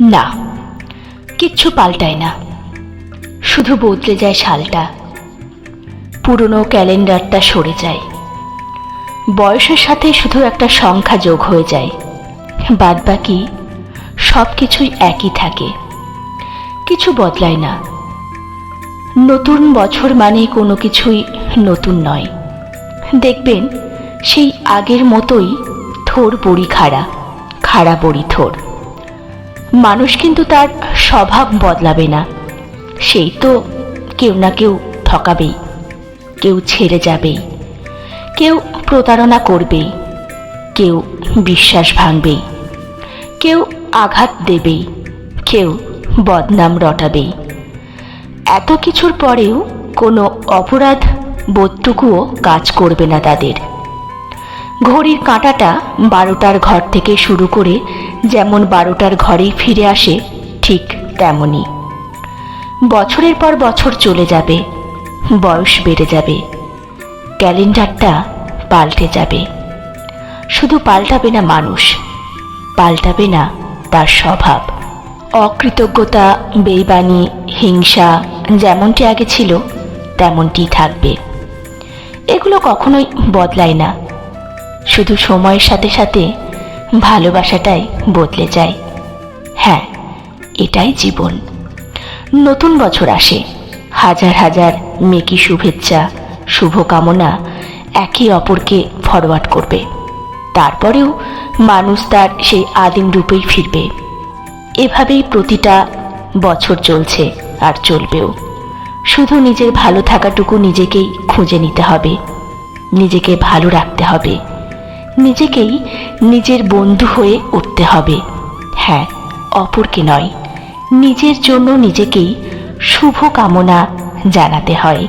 না, কিচ্ছু পাল্টায় না। শুধু বদলে যায় সালটা। পুরনো ক্যালেন্ডারটা সরে যায়। বয়সের সাথে শুধু একটা সংখ্যা যোগ হয়ে যায়। বাদ বাকি সব কিছুই একই থাকে। কিছু বদলায় না। নতুন বছর মানে কোনো কিছুই নতুন নয়। দেখবেন, সেই আগের মতোই থোর বড়ি খাড়া খাড়া বড়ি থোর মানুষ কিন্তু তার স্বভাব বদলাবে না। সেই তো কেউ না কেউ ঠকাবেই, কেউ ছেড়ে যাবেই, কেউ প্রতারণা করবেই, কেউ বিশ্বাস ভাঙবেই, কেউ আঘাত দেবেই, কেউ বদনাম রটাবেই। এত কিছুর পরেও কোনো অপরাধ বোধটুকুও কাজ করবে না তাদের। ঘড়ির কাঁটাটা বারোটার ঘর থেকে শুরু করে যেমন বারোটার ঘরেই ফিরে আসে, ঠিক তেমনই। বছরের পর বছর চলে যাবে, বয়স বেড়ে যাবে, ক্যালেন্ডারটা পাল্টে যাবে। শুধু পাল্টাবে না মানুষ, পাল্টাবে না তার স্বভাব। অকৃতজ্ঞতা বেইবানি হিংসা যেমনটি আগে ছিল, তেমনটি থাকবে। এগুলো কখনোই বদলায় না। শুধু সময়ের সাথে সাথে ভালোবাসাটাই বদলে যায়। হ্যাঁ এটাই জীবন। নতুন বছর আসে। হাজার হাজার মেকি শুভেচ্ছা, শুভকামনা একে অপরকে ফরওয়ার্ড করবে। তারপরেও মানুষ তার সেই আদিম রূপেই ফিরবে। এভাবেই প্রতিটা বছর চলছে আর চলবেও। শুধু নিজের ভালো থাকাটুকু নিজেকেই খুঁজে নিতে হবে। নিজেকে ভালো রাখতে হবে। নিজেকেই নিজের বন্ধু হয়ে উঠতে হবে। হ্যাঁ অপরকে নয়, নিজের জন্য নিজেকেই শুভ কামনা জানাতে হয়।